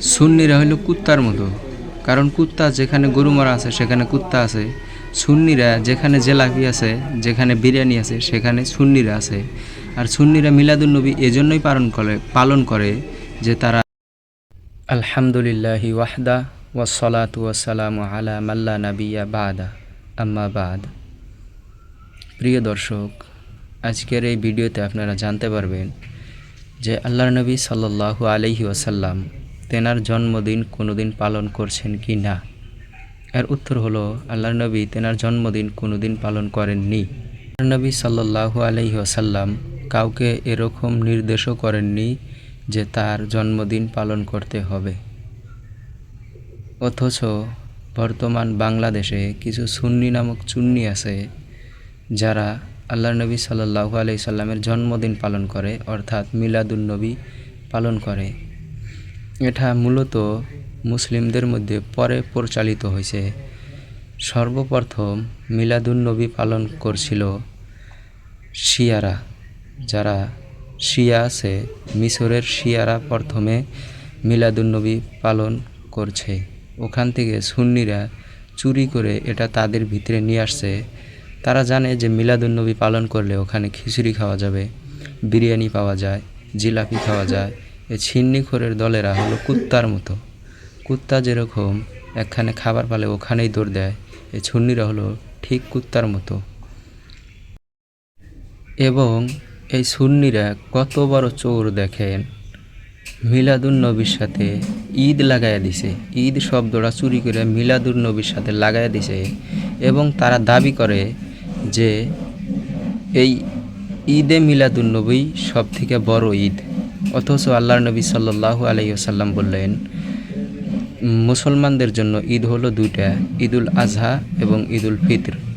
সুন্নিরা হইল কুত্তার মতো। কারণ কুত্তা যেখানে গরু মারা আছে, সেখানে কুত্তা আছে। সুন্নিরা যেখানে জেলাপি আছে, যেখানে বিরিয়ানি আছে, সেখানে সুন্নিরা আছে। আর সুন্নিরা মিলাদুন্নবী এজন্যই পালন করে পালন করে যে তারা আলহামদুলিল্লাহি ওয়াহদা ওয়াসলাতু ওয়াসালাম আলা মাল্লা নাবিয়া বাদা। আম্মা বাদ। প্রিয় দর্শক, আজকের এই ভিডিওতে আপনারা জানতে পারবেন যে আল্লাহর নবী সাল্লাল্লাহু আলাইহি ওয়াসাল্লাম তেনার জন্মদিন কোনোদিন পালন করছেন কি না? এর উত্তর হলো, আল্লাহর নবী তেনার জন্মদিন কোনোদিন পালন করেননি। নবী সাল্লাল্লাহু আলাইহি ওয়াসাল্লাম কাউকে এরকম নির্দেশও করেননি যে তার জন্মদিন পালন করতে হবে। অথচ বর্তমান বাংলাদেশে কিছু সুন্নি নামক চুন্নি আছে যারা আল্লাহ নবী সাল্লাহু আলাই সাল্লামের জন্মদিন পালন করে, অর্থাৎ মিলাদুল নবী পালন করে। এটা মূলত মুসলিমদের মধ্যে পরে পরিচালিত হয়েছে। সর্বপ্রথম মিলাদুল নবী পালন করছিল শিয়ারা, যারা শিয়া আছে। মিশরের শিয়ারা প্রথমে মিলাদুন্নবী পালন করছে। ওখান থেকে সুন্নিরা চুরি করে এটা তাদের ভিতরে নিয়ে আসছে। তারা জানে যে মিলাদুন্নবী পালন করলে ওখানে খিচুড়ি খাওয়া যাবে, বিরিয়ানি পাওয়া যায়, জিলাপি খাওয়া যায় এই ছিন্নিখোরের দলেরা হলো কুত্তার মতো। কুত্তা যেরকম একখানে খাবার পালে ওখানেই দৌড় দেয় এই ছুন্নিরা হলো ঠিক কুত্তার মতো। এবং এই সুন্নিরা কত বড় চোর দেখেন। মিলাদুন নবীর সাথে ঈদ লাগাইয়া দিছে। ঈদ শব্দটা চুরি করে মিলাদুন নবীর সাথে লাগাইয়া দিছে। এবং তারা দাবি করে যে এই ঈদে মিলাদুন নবী সব থেকে বড় ঈদ। অথচ আল্লাহ নবী সাল্লাল্লাহু আলাইসাল্লাম বললেন, মুসলমানদের জন্য ঈদ হলো দুইটা, ঈদুল আজহা এবং ঈদুল ফিতর।